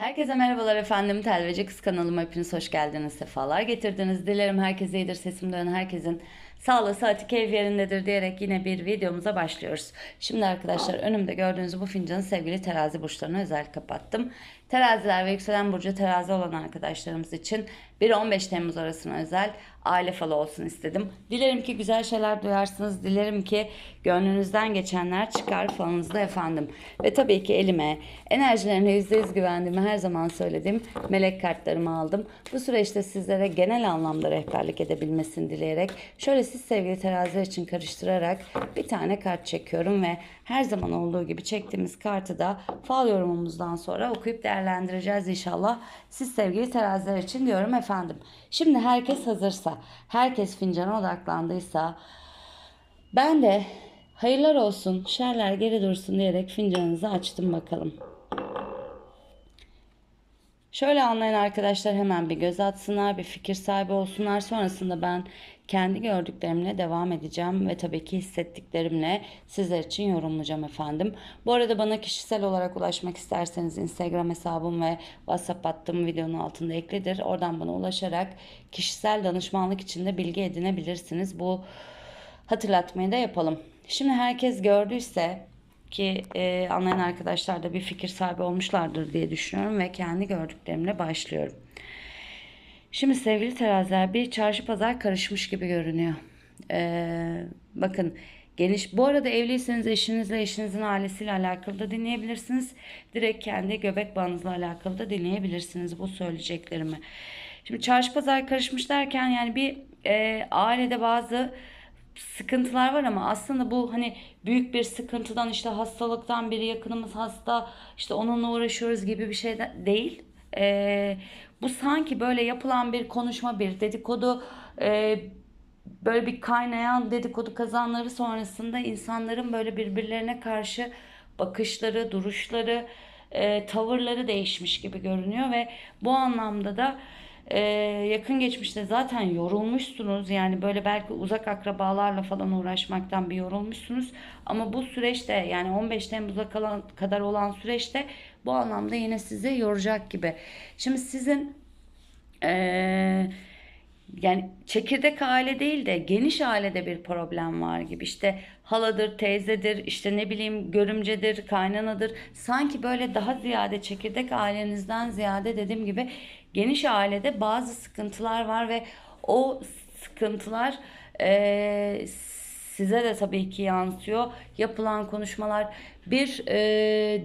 Herkese merhabalar efendim. Telveci Kız kanalıma hepiniz hoş geldiniz. Sefalar getirdiniz. Dilerim herkese iyidir. Sesimden herkesin sağlığı, saati, keyfi yerindedir diyerek yine bir videomuza başlıyoruz. Şimdi arkadaşlar önümde gördüğünüz bu fincanı sevgili terazi burçlarına özel kapattım. Teraziler ve yükselen burcu terazi olan arkadaşlarımız için 1-15 Temmuz arasına özel aile falı olsun istedim. Dilerim ki güzel şeyler duyarsınız. Dilerim ki gönlünüzden geçenler çıkar falınızda efendim. Ve tabii ki elime enerjilerine %100 güvendiğimi her zaman söyledim. Melek kartlarımı aldım. Bu süreçte sizlere genel anlamda rehberlik edebilmesini dileyerek şöyle siz sevgili teraziler için karıştırarak bir tane kart çekiyorum ve her zaman olduğu gibi çektiğimiz kartı da fal yorumumuzdan sonra okuyup değerlendireceğiz inşallah. Siz sevgili teraziler için diyorum efendim. Şimdi herkes hazırsa, herkes fincana odaklandıysa ben de hayırlar olsun, şerler geri dursun diyerek fincanınızı açtım bakalım. Şöyle anlayan arkadaşlar hemen bir göz atsınlar, bir fikir sahibi olsunlar. Sonrasında ben kendi gördüklerimle devam edeceğim ve tabii ki hissettiklerimle sizler için yorumlayacağım efendim. Bu arada bana kişisel olarak ulaşmak isterseniz Instagram hesabım ve WhatsApp hattım videonun altında eklidir. Oradan bana ulaşarak kişisel danışmanlık için de bilgi edinebilirsiniz. Bu hatırlatmayı da yapalım. Şimdi herkes gördüyse ki e, anlayan arkadaşlar da bir fikir sahibi olmuşlardır diye düşünüyorum ve kendi gördüklerimle başlıyorum. Şimdi sevgili teraziler bir çarşı pazar karışmış gibi görünüyor. Ee, bakın geniş. Bu arada evliyseniz eşinizle eşinizin ailesiyle alakalı da dinleyebilirsiniz. Direkt kendi göbek bağınızla alakalı da dinleyebilirsiniz bu söyleyeceklerimi. Şimdi çarşı pazar karışmış derken yani bir e, ailede bazı sıkıntılar var ama aslında bu hani büyük bir sıkıntıdan işte hastalıktan biri yakınımız hasta işte onunla uğraşıyoruz gibi bir şey de değil. Ee, bu sanki böyle yapılan bir konuşma bir dedikodu e, böyle bir kaynayan dedikodu kazanları sonrasında insanların böyle birbirlerine karşı bakışları, duruşları, e, tavırları değişmiş gibi görünüyor ve bu anlamda da ee, yakın geçmişte zaten yorulmuşsunuz. Yani böyle belki uzak akrabalarla falan uğraşmaktan bir yorulmuşsunuz. Ama bu süreçte yani 15 Temmuz'a kadar olan süreçte bu anlamda yine sizi yoracak gibi. Şimdi sizin ee, yani çekirdek aile değil de geniş ailede bir problem var gibi. İşte haladır, teyzedir, işte ne bileyim görümcedir, kaynanadır. Sanki böyle daha ziyade çekirdek ailenizden ziyade dediğim gibi geniş ailede bazı sıkıntılar var ve o sıkıntılar e, size de tabii ki yansıyor. Yapılan konuşmalar bir e,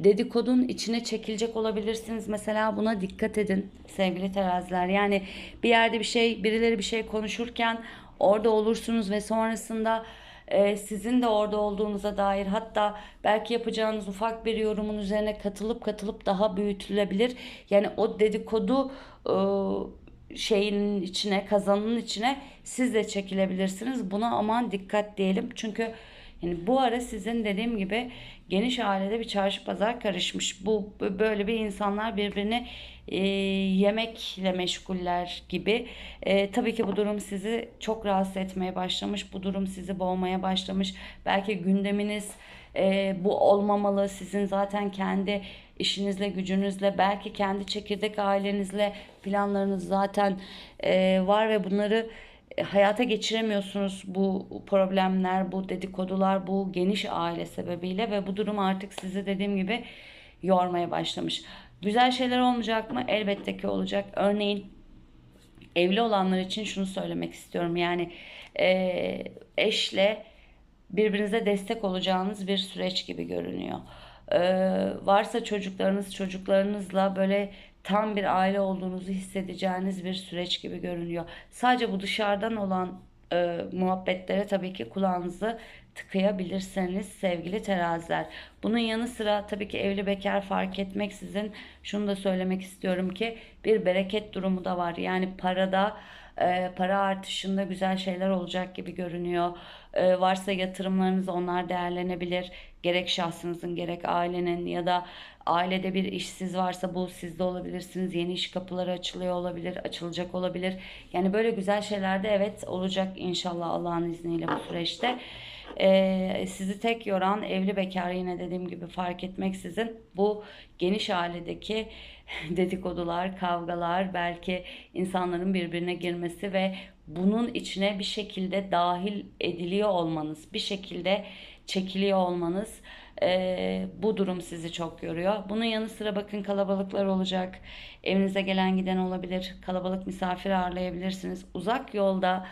dedikodun içine çekilecek olabilirsiniz. Mesela buna dikkat edin sevgili teraziler. Yani bir yerde bir şey birileri bir şey konuşurken orada olursunuz ve sonrasında e, sizin de orada olduğunuza dair hatta belki yapacağınız ufak bir yorumun üzerine katılıp katılıp daha büyütülebilir. Yani o dedikodu e, şeyin içine, kazanın içine siz de çekilebilirsiniz. Buna aman dikkat diyelim. Çünkü yani bu ara sizin dediğim gibi geniş ailede bir çarşı pazar karışmış. Bu böyle bir insanlar birbirini e, yemekle meşguller gibi. E, tabii ki bu durum sizi çok rahatsız etmeye başlamış. Bu durum sizi boğmaya başlamış. Belki gündeminiz e, bu olmamalı. Sizin zaten kendi işinizle, gücünüzle, belki kendi çekirdek ailenizle planlarınız zaten e, var ve bunları hayata geçiremiyorsunuz bu problemler, bu dedikodular, bu geniş aile sebebiyle ve bu durum artık sizi dediğim gibi yormaya başlamış. Güzel şeyler olmayacak mı? Elbette ki olacak. Örneğin evli olanlar için şunu söylemek istiyorum. Yani e, eşle birbirinize destek olacağınız bir süreç gibi görünüyor. Ee, varsa çocuklarınız çocuklarınızla böyle tam bir aile olduğunuzu hissedeceğiniz bir süreç gibi görünüyor. Sadece bu dışarıdan olan e, muhabbetlere tabii ki kulağınızı tıkayabilirsiniz sevgili teraziler. Bunun yanı sıra tabii ki evli bekar fark etmeksizin şunu da söylemek istiyorum ki bir bereket durumu da var. Yani parada e, para artışında güzel şeyler olacak gibi görünüyor. E, varsa yatırımlarınız onlar değerlenebilir. Gerek şahsınızın gerek ailenin ya da ailede bir işsiz varsa bu sizde olabilirsiniz. Yeni iş kapıları açılıyor olabilir, açılacak olabilir. Yani böyle güzel şeyler de evet olacak inşallah Allah'ın izniyle bu süreçte. Ee, sizi tek yoran evli bekar yine dediğim gibi fark etmeksizin bu geniş ailedeki dedikodular, kavgalar, belki insanların birbirine girmesi ve bunun içine bir şekilde dahil ediliyor olmanız, bir şekilde çekiliyor olmanız e, bu durum sizi çok yoruyor. Bunun yanı sıra bakın kalabalıklar olacak. Evinize gelen giden olabilir. Kalabalık misafir ağırlayabilirsiniz. Uzak yolda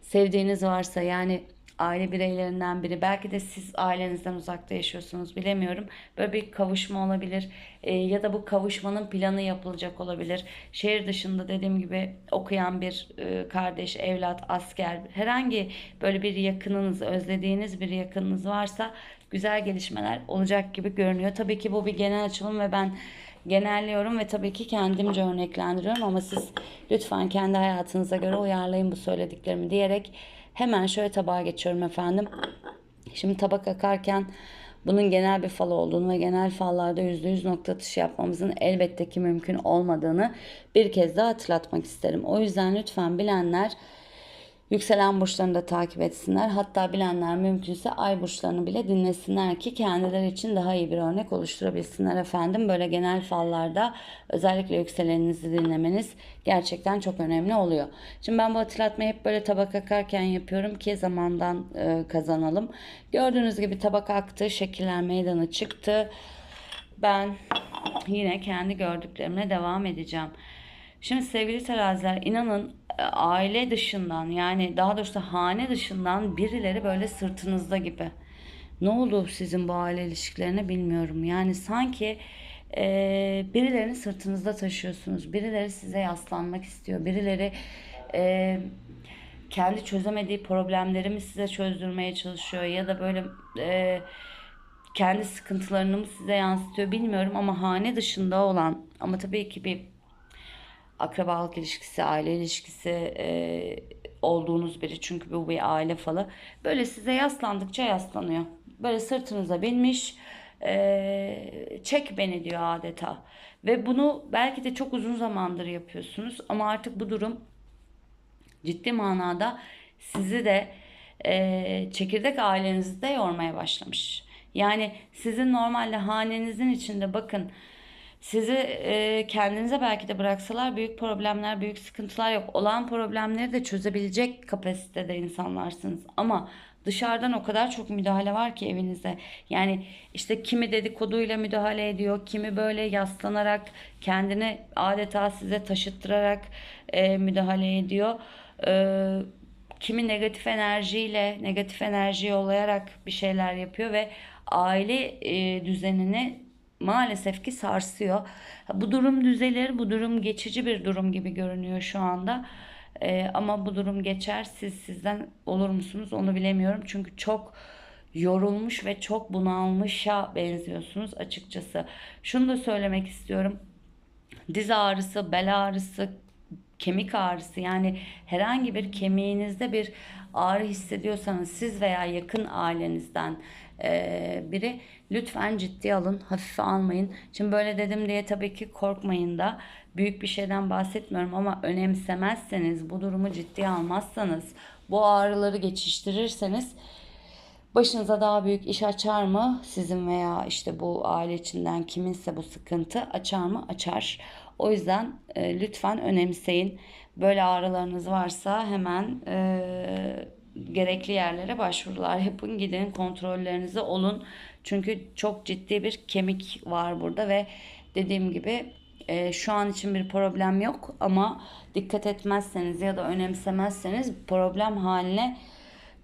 sevdiğiniz varsa yani aile bireylerinden biri belki de siz ailenizden uzakta yaşıyorsunuz bilemiyorum. Böyle bir kavuşma olabilir E, ya da bu kavuşmanın planı yapılacak olabilir. Şehir dışında dediğim gibi okuyan bir e, kardeş, evlat, asker herhangi böyle bir yakınınız, özlediğiniz bir yakınınız varsa güzel gelişmeler olacak gibi görünüyor. Tabii ki bu bir genel açılım ve ben genelliyorum ve tabii ki kendimce örneklendiriyorum ama siz lütfen kendi hayatınıza göre uyarlayın bu söylediklerimi diyerek hemen şöyle tabağa geçiyorum efendim. Şimdi tabak akarken bunun genel bir fal olduğunu ve genel fallarda %100 nokta atışı yapmamızın elbette ki mümkün olmadığını bir kez daha hatırlatmak isterim. O yüzden lütfen bilenler Yükselen burçlarını da takip etsinler. Hatta bilenler mümkünse ay burçlarını bile dinlesinler ki kendileri için daha iyi bir örnek oluşturabilsinler efendim. Böyle genel fallarda özellikle yükseleninizi dinlemeniz gerçekten çok önemli oluyor. Şimdi ben bu hatırlatmayı hep böyle tabak akarken yapıyorum ki zamandan e, kazanalım. Gördüğünüz gibi tabak aktı, şekiller meydana çıktı. Ben yine kendi gördüklerimle devam edeceğim. Şimdi sevgili teraziler inanın aile dışından yani daha doğrusu hane dışından birileri böyle sırtınızda gibi. Ne oldu sizin bu aile ilişkilerine bilmiyorum. Yani sanki e, birilerini sırtınızda taşıyorsunuz. Birileri size yaslanmak istiyor. Birileri e, kendi çözemediği problemlerimi size çözdürmeye çalışıyor. Ya da böyle e, kendi sıkıntılarını mı size yansıtıyor bilmiyorum. Ama hane dışında olan ama tabii ki bir akrabalık ilişkisi, aile ilişkisi e, olduğunuz biri. Çünkü bu bir aile falı. Böyle size yaslandıkça yaslanıyor. Böyle sırtınıza binmiş. E, çek beni diyor adeta. Ve bunu belki de çok uzun zamandır yapıyorsunuz. Ama artık bu durum ciddi manada sizi de e, çekirdek ailenizi de yormaya başlamış. Yani sizin normalde hanenizin içinde bakın sizi e, kendinize belki de bıraksalar büyük problemler, büyük sıkıntılar yok. Olan problemleri de çözebilecek kapasitede insanlarsınız. Ama dışarıdan o kadar çok müdahale var ki evinize. Yani işte kimi dedikoduyla müdahale ediyor, kimi böyle yaslanarak kendini adeta size taşıttırarak e, müdahale ediyor. E, kimi negatif enerjiyle, negatif enerji yollayarak bir şeyler yapıyor ve aile e, düzenini maalesef ki sarsıyor. Bu durum düzelir, bu durum geçici bir durum gibi görünüyor şu anda. Ee, ama bu durum geçer. Siz sizden olur musunuz onu bilemiyorum. Çünkü çok yorulmuş ve çok bunalmışa benziyorsunuz açıkçası. Şunu da söylemek istiyorum. Diz ağrısı, bel ağrısı, kemik ağrısı yani herhangi bir kemiğinizde bir ağrı hissediyorsanız siz veya yakın ailenizden e, biri lütfen ciddi alın, hafife almayın. Şimdi böyle dedim diye tabii ki korkmayın da büyük bir şeyden bahsetmiyorum ama önemsemezseniz, bu durumu ciddiye almazsanız, bu ağrıları geçiştirirseniz başınıza daha büyük iş açar mı? Sizin veya işte bu aile içinden kiminse bu sıkıntı açar mı? Açar. O yüzden e, lütfen önemseyin. Böyle ağrılarınız varsa hemen e, gerekli yerlere başvurular yapın. Gidin kontrollerinizi olun. Çünkü çok ciddi bir kemik var burada ve dediğim gibi e, şu an için bir problem yok ama dikkat etmezseniz ya da önemsemezseniz problem haline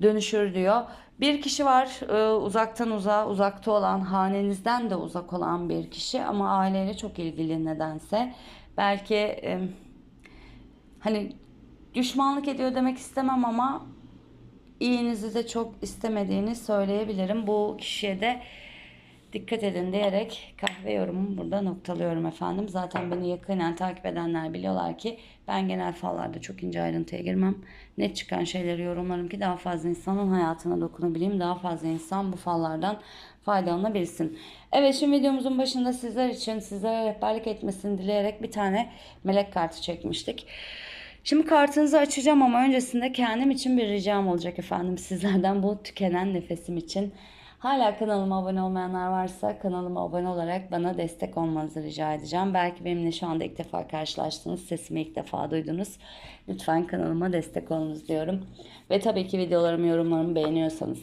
dönüşür diyor. Bir kişi var e, uzaktan uzağa uzakta olan hanenizden de uzak olan bir kişi ama aileyle çok ilgili nedense. Belki e, hani düşmanlık ediyor demek istemem ama iyinizi de çok istemediğini söyleyebilirim. Bu kişiye de Dikkat edin diyerek kahve yorumumu burada noktalıyorum efendim. Zaten beni yakinen takip edenler biliyorlar ki ben genel fallarda çok ince ayrıntıya girmem. Net çıkan şeyleri yorumlarım ki daha fazla insanın hayatına dokunabileyim. Daha fazla insan bu fallardan faydalanabilsin. Evet şimdi videomuzun başında sizler için sizlere rehberlik etmesini dileyerek bir tane melek kartı çekmiştik. Şimdi kartınızı açacağım ama öncesinde kendim için bir ricam olacak efendim. Sizlerden bu tükenen nefesim için. Hala kanalıma abone olmayanlar varsa kanalıma abone olarak bana destek olmanızı rica edeceğim. Belki benimle şu anda ilk defa karşılaştınız, sesimi ilk defa duydunuz. Lütfen kanalıma destek olunuz diyorum. Ve tabii ki videolarımı, yorumlarımı beğeniyorsanız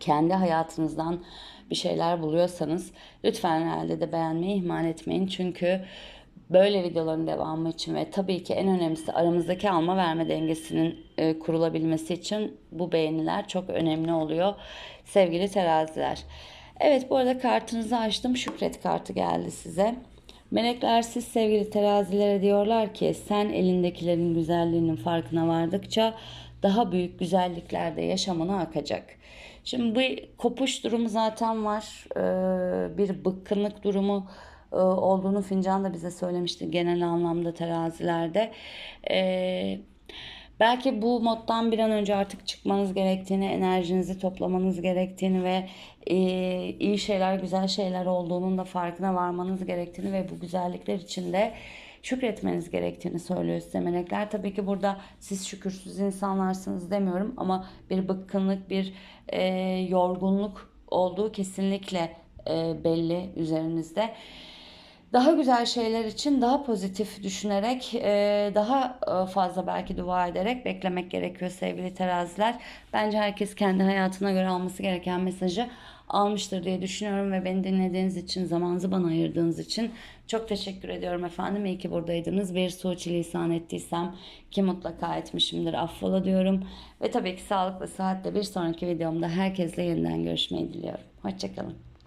kendi hayatınızdan bir şeyler buluyorsanız lütfen herhalde de beğenmeyi ihmal etmeyin. Çünkü böyle videoların devamı için ve tabii ki en önemlisi aramızdaki alma verme dengesinin e, kurulabilmesi için bu beğeniler çok önemli oluyor sevgili teraziler. Evet bu arada kartınızı açtım. Şükret kartı geldi size. Melekler siz sevgili terazilere diyorlar ki sen elindekilerin güzelliğinin farkına vardıkça daha büyük güzelliklerde yaşamına akacak. Şimdi bu kopuş durumu zaten var. Ee, bir bıkkınlık durumu olduğunu fincan da bize söylemişti genel anlamda terazilerde. Ee, belki bu moddan bir an önce artık çıkmanız gerektiğini, enerjinizi toplamanız gerektiğini ve e, iyi şeyler, güzel şeyler olduğunun da farkına varmanız gerektiğini ve bu güzellikler içinde şükretmeniz gerektiğini söylüyor size melekler. Tabii ki burada siz şükürsüz insanlarsınız demiyorum ama bir bıkkınlık, bir e, yorgunluk olduğu kesinlikle e, belli üzerinizde. Daha güzel şeyler için daha pozitif düşünerek, e, daha e, fazla belki dua ederek beklemek gerekiyor sevgili teraziler. Bence herkes kendi hayatına göre alması gereken mesajı almıştır diye düşünüyorum ve beni dinlediğiniz için, zamanınızı bana ayırdığınız için çok teşekkür ediyorum efendim. İyi ki buradaydınız. Bir suçilisan ettiysem ki mutlaka etmişimdir. Affola diyorum. Ve tabii ki sağlıklı saatte bir sonraki videomda herkesle yeniden görüşmeyi diliyorum. Hoşçakalın.